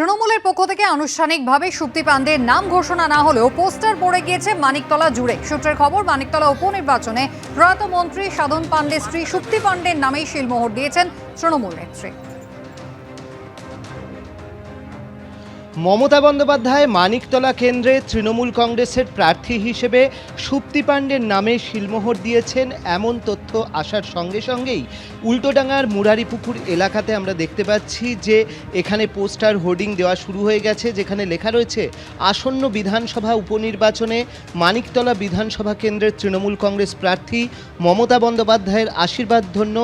তৃণমূলের পক্ষ থেকে আনুষ্ঠানিকভাবে সুপ্তি পান্ডের নাম ঘোষণা না হলেও পোস্টার পড়ে গিয়েছে মানিকতলা জুড়ে। সূত্রের খবর, মানিকতলা উপনির্বাচনে প্রয়াত মন্ত্রী সাধন পান্ডে স্ত্রী সুপ্তি পান্ডের নামেই শিলমোহর দিয়েছেন তৃণমূল নেত্রী। মমতা বন্দ্যোপাধ্যায় মানিকতলা কেন্দ্রে তৃণমূল কংগ্রেসের প্রার্থী হিসেবে সুপ্তি পাণ্ডের নামে শিলমোহর দিয়েছেন এমন তথ্য আসার সঙ্গে সঙ্গেই উল্টোডাঙ্গার মুরারিপুকুর এলাকাতে আমরা দেখতে পাচ্ছি যে এখানে পোস্টার হোর্ডিং দেওয়া শুরু হয়ে গেছে, যেখানে লেখা রয়েছে, আসন্ন বিধানসভা উপনির্বাচনে মানিকতলা বিধানসভা কেন্দ্রের তৃণমূল কংগ্রেস প্রার্থী মমতা বন্দ্যোপাধ্যায়ের আশীর্বাদ ধন্য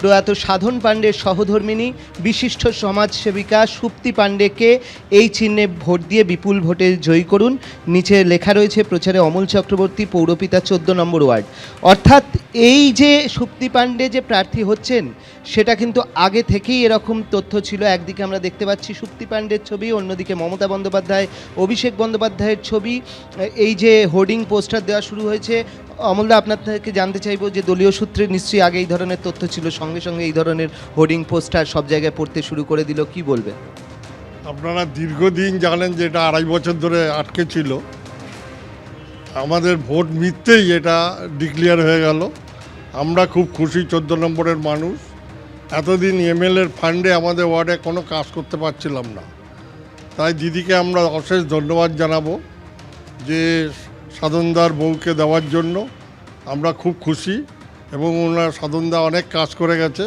প্রয়াত সাধন পাণ্ডের সহধর্মিনী, বিশিষ্ট সমাজসেবিকা সুপ্তি পাণ্ডেকে এই চিহ্নে ভোট দিয়ে বিপুল ভোটে জয়ী করুন। নিচে লেখা রয়েছে প্রচারে অমল চক্রবর্তী, পৌরপিতা চোদ্দ নম্বর ওয়ার্ড। অর্থাৎ এই যে সুপ্তি পাণ্ডে যে প্রার্থী হচ্ছেন, সেটা কিন্তু আগে থেকেই এরকম তথ্য ছিল। একদিকে আমরা দেখতে পাচ্ছি সুপ্তি পাণ্ডের ছবি, অন্যদিকে মমতা বন্দ্যোপাধ্যায়, অভিষেক বন্দ্যোপাধ্যায়ের ছবি। এই যে হোর্ডিং পোস্টার দেওয়া শুরু হয়েছে, অমলদা আপনার থেকে জানতে চাইব যে দলীয় সূত্রে নিশ্চয়ই আগে এই ধরনের তথ্য ছিল। সঙ্গে সঙ্গে এই ধরনের হোর্ডিং পোস্টার সব জায়গায় পড়তে শুরু করে দিল। কি বলবে আপনারা দীর্ঘদিন জানেন যে এটা আড়াই বছর ধরে আটকে ছিল। আমাদের ভোট মিথ্যেই এটা ডিক্লিয়ার হয়ে গেল। আমরা খুব খুশি চোদ্দ নম্বরের মানুষ। এতদিন এমএলএর ফান্ডে আমাদের ওয়ার্ডে কোনো কাজ করতে পারছিলাম না। তাই দিদিকে আমরা অশেষ ধন্যবাদ জানাব যে সাধনদার বউকে দেওয়ার জন্য। আমরা খুব খুশি এবং ওনার সাধনদা অনেক কাজ করে গেছে।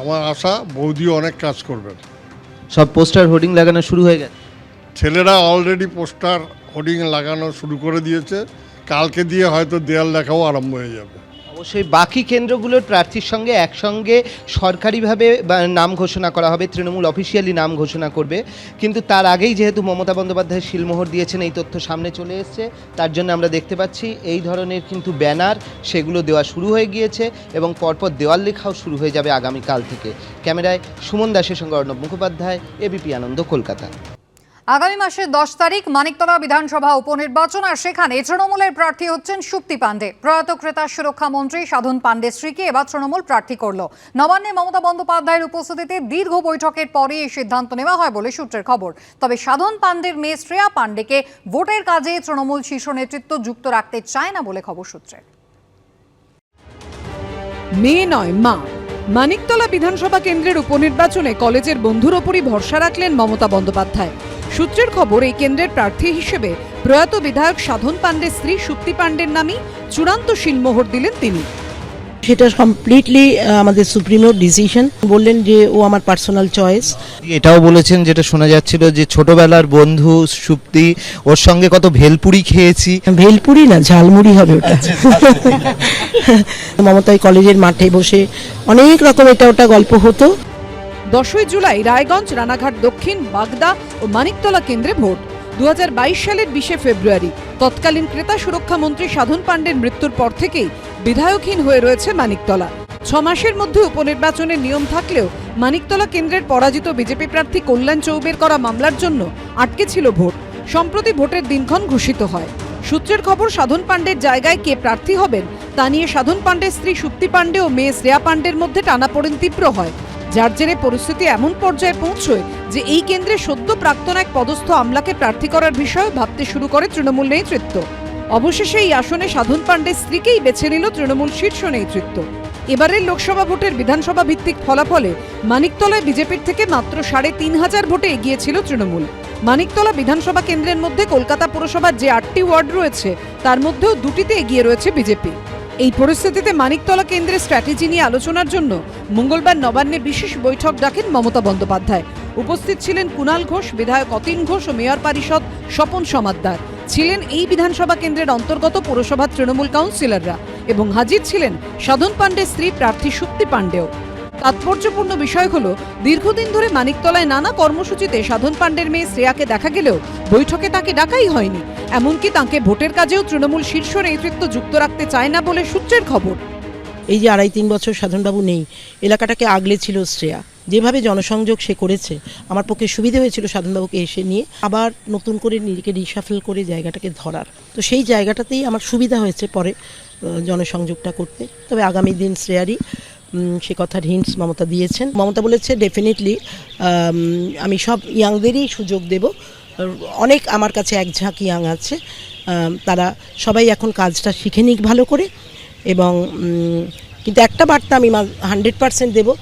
আমার আশা বৌদিও অনেক কাজ করবেন। সব পোস্টার হোর্ডিং লাগানো শুরু হয়ে গেছে। ছেলেরা অলরেডি পোস্টার হোর্ডিং লাগানো শুরু করে দিয়েছে। কালকে দিয়ে হয়তো দেয়াল দেখাও আরম্ভ হয়ে যাবে। অবশ্যই বাকি কেন্দ্রগুলোর প্রার্থীর সঙ্গে একসঙ্গে সরকারিভাবে নাম ঘোষণা করা হবে, তৃণমূল অফিসিয়ালি নাম ঘোষণা করবে। কিন্তু তার আগেই যেহেতু মমতা বন্দ্যোপাধ্যায় শিলমোহর দিয়েছেন, এই তথ্য সামনে চলে এসছে। তার জন্য আমরা দেখতে পাচ্ছি, এই ধরনের কিন্তু ব্যানার সেগুলো দেওয়া শুরু হয়ে গিয়েছে এবং পরপর দেওয়াল লেখাও শুরু হয়ে যাবে আগামীকাল থেকে। ক্যামেরায় সুমন দাসের সঙ্গে অর্ণব মুখোপাধ্যায় এবিপি আনন্দ, কলকাতা। আগামী মাসের দশ তারিখ মানিকতলা বিধানসভা উপনির্বাচন আর সেখানে তৃণমূলের প্রার্থী হচ্ছেন সুপ্তি পান্ডে প্রয়াত ক্রেতা সুরক্ষা মন্ত্রী সাধন পান্ডে স্ত্রীকে এবার তৃণমূল প্রার্থী করল। নবান্নে মমতা বন্দ্যোপাধ্যায়ের উপস্থিতিতে দীর্ঘ বৈঠকের পরে এই সিদ্ধান্ত নেওয়া হয় বলে সূত্রের খবর। তবে সাধন পান্ডের মেয়ে শ্রেয়া পান্ডেকে ভোটের কাজে তৃণমূল শীর্ষ নেতৃত্ব যুক্ত রাখতে চায় না বলে খবর সূত্রে। মেয়ে নয়, মা। মানিকতলা বিধানসভা কেন্দ্রের উপনির্বাচনে কলেজের বন্ধুর ওপরই ভরসা রাখলেন মমতা বন্দ্যোপাধ্যায়। সূত্রের খবর এই কেন্দ্রের প্রার্থী হিসেবে প্রয়াত বিধায়ক সাধন পাণ্ডের স্ত্রী সুপ্তি পাণ্ডের নামই চূড়ান্ত শিলমোহর দিলেন তিনি। সেটা কমপ্লিটলি আমাদের সুপ্রিমোর ডিসিশন বললেন যে ও আমার পার্সোনাল চয়েস এটাও বলেছেন যেটা শোনা যাচ্ছিল যে ছোটবেলার বন্ধু সুপ্তি ওর সঙ্গে কত ভেলপুরি খেয়েছি। ভেলপুরি না ঝালমুড়ি হবে ওটা। মমতাই কলেজের মাঠে বসে অনেক রকম এটা ওটা গল্প হতো। দশই জুলাই রায়গঞ্জ, রানাঘাট, দক্ষিণ, বাগদা ও মানিকতলা কেন্দ্রে ভোট। দু হাজার বাইশ সালের বিশে ফেব্রুয়ারি। তৎকালীন ক্রেতা সুরক্ষা মন্ত্রী সাধন পাণ্ডের মৃত্যুর পর থেকেই বিধায়কহীন হয়ে রয়েছে মানিকতলা। ছ মাসের মধ্যে উপনির্বাচনের নিয়ম থাকলেও মানিকতলা কেন্দ্রের পরাজিত বিজেপি প্রার্থী কল্যাণ চৌবের করা মামলার জন্য আটকে ছিল ভোট। সম্প্রতি ভোটের দিনক্ষণ ঘোষিত হয়। সূত্রের খবর, সাধন পাণ্ডের জায়গায় কে প্রার্থী হবেন তা নিয়ে সাধন পাণ্ডের স্ত্রী সুপ্তি পাণ্ডে ও মেয়ে শ্রেয়া পাণ্ডের মধ্যে টানাপোড়েন তীব্র হয়। যার জেরে পরিস্থিতি এমন পর্যায়ে পৌঁছয় যে এই কেন্দ্রে সদ্য প্রাক্তন এক পদস্থ আমলাকে প্রার্থী করার বিষয়ে ভাবতে শুরু করে তৃণমূল নেতৃত্ব। অবশেষে এই আসনে সাধন পাণ্ডের স্ত্রীকেই বেছে নিল তৃণমূল শীর্ষ নেতৃত্ব। এবারের লোকসভা ভোটের বিধানসভা ভিত্তিক ফলাফলে মানিকতলায় বিজেপির থেকে মাত্র সাড়ে তিন হাজার ভোটে এগিয়েছিল তৃণমূল। মানিকতলা বিধানসভা কেন্দ্রের মধ্যে কলকাতা পুরসভার যে আটটি ওয়ার্ড রয়েছে, তার মধ্যেও দুটিতে এগিয়ে রয়েছে বিজেপি। এই পরিস্থিতিতে মানিকতলা কেন্দ্রের স্ট্র্যাটেজি নিয়ে আলোচনার জন্য মঙ্গলবার নবান্নে বিশেষ বৈঠক ডাকেন মমতা বন্দ্যোপাধ্যায়। উপস্থিত ছিলেন কুণাল ঘোষ, বিধায়ক অতীন ঘোষ ও মেয়র পরিষদ স্বপন সমাদ্দার। ছিলেন এই বিধানসভা কেন্দ্রের অন্তর্গত পুরসভার তৃণমূল কাউন্সিলররা এবং হাজির ছিলেন সাধন পাণ্ডের স্ত্রী প্রার্থী সুপ্তি পাণ্ডেও। তাৎপর্যপূর্ণ বিষয় হল, দীর্ঘদিন ধরে মানিকতলায় নানা কর্মসূচিতে সাধন পাণ্ডের মেয়ে শ্রেয়াকে দেখা গেলেও বৈঠকে তাকে ডাকাই হয়নি। এমনকি তাকে ভোটের কাজেও তৃণমূল শীর্ষ নেতৃত্ব যুক্ত রাখতে চায় না বলে সূত্রের খবর। এই যে আড়াই তিন বছর সাধনবাবু নেই, এলাকাটাকে আগলে ছিল শ্রেয়া। যেভাবে জনসংযোগ সে করেছে, আমার পক্ষে সুবিধা হয়েছিল সাধনবাবুকে এসে নিয়ে আবার নতুন করে নিজেকে রিসাফেল করে জায়গাটাকে ধরার। তো সেই জায়গাটাতেই আমার সুবিধা হয়েছে পরে জনসংযোগটা করতে। তবে আগামী দিন শ্রেয়ারই সে কথার হিন্টস মমতা দিয়েছেন। মমতা বলেছে ডেফিনেটলি আমি সব ইয়াংদেরই সুযোগ দেব। অনেক আমার কাছে এক ঝাঁক ইয়াং আছে। তারা সবাই এখন কাজটা শিখে নিক ভালো করে। এবং কিন্তু একটা বার্তা আমি হান্ড্রেড পার্সেন্ট দেবো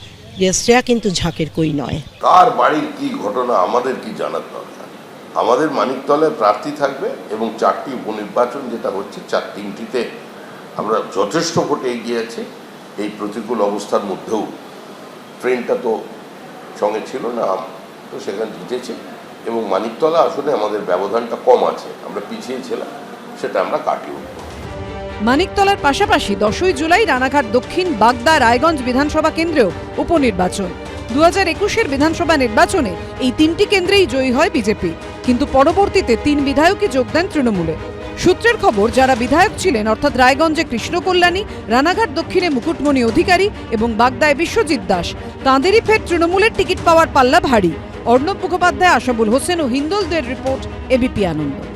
যে শ্রেয়া কিন্তু ঝাঁকের কই নয়। কার বাড়ির কি ঘটনা আমাদের কি জানার দরকার? আমাদের মানিকতলায় প্রার্থী থাকবে এবং চারটি উপনির্বাচন যেটা হচ্ছে, চার তিনটিতে আমরা যথেষ্ট ভোটে এগিয়ে আছি। এই প্রতিকূল অবস্থার মধ্যেও ট্রেনটা তো সঙ্গে ছিল না, তো সেখানে জিতেছে। এবং মানিকতলা আসলে আমাদের ব্যবধানটা কম আছে। আমরা পিছিয়ে ছিলাম, সেটা আমরা কাটিয়ে উঠবো। মানিকতলার পাশাপাশি দশই জুলাই রানাঘাট দক্ষিণ বাগদা রায়গঞ্জ বিধানসভা কেন্দ্রেও উপনির্বাচন। দু হাজার একুশের বিধানসভা নির্বাচনে এই তিনটি কেন্দ্রেই জয়ী হয় বিজেপি, কিন্তু পরবর্তীতে তিন বিধায়কই যোগ দেন তৃণমূলে। সূত্রের খবর, যারা বিধায়ক ছিলেন, অর্থাৎ রায়গঞ্জে কৃষ্ণ কল্যাণী রানাঘাট দক্ষিণে মুকুটমণি অধিকারী এবং বাগদায় বিশ্বজিৎ দাস, তাঁদেরই ফের তৃণমূলের টিকিট পাওয়ার পাল্লা ভারী। অর্ণব মুখোপাধ্যায় আশাবুল হোসেন ও হিন্দলদের রিপোর্ট এবিপি আনন্দ।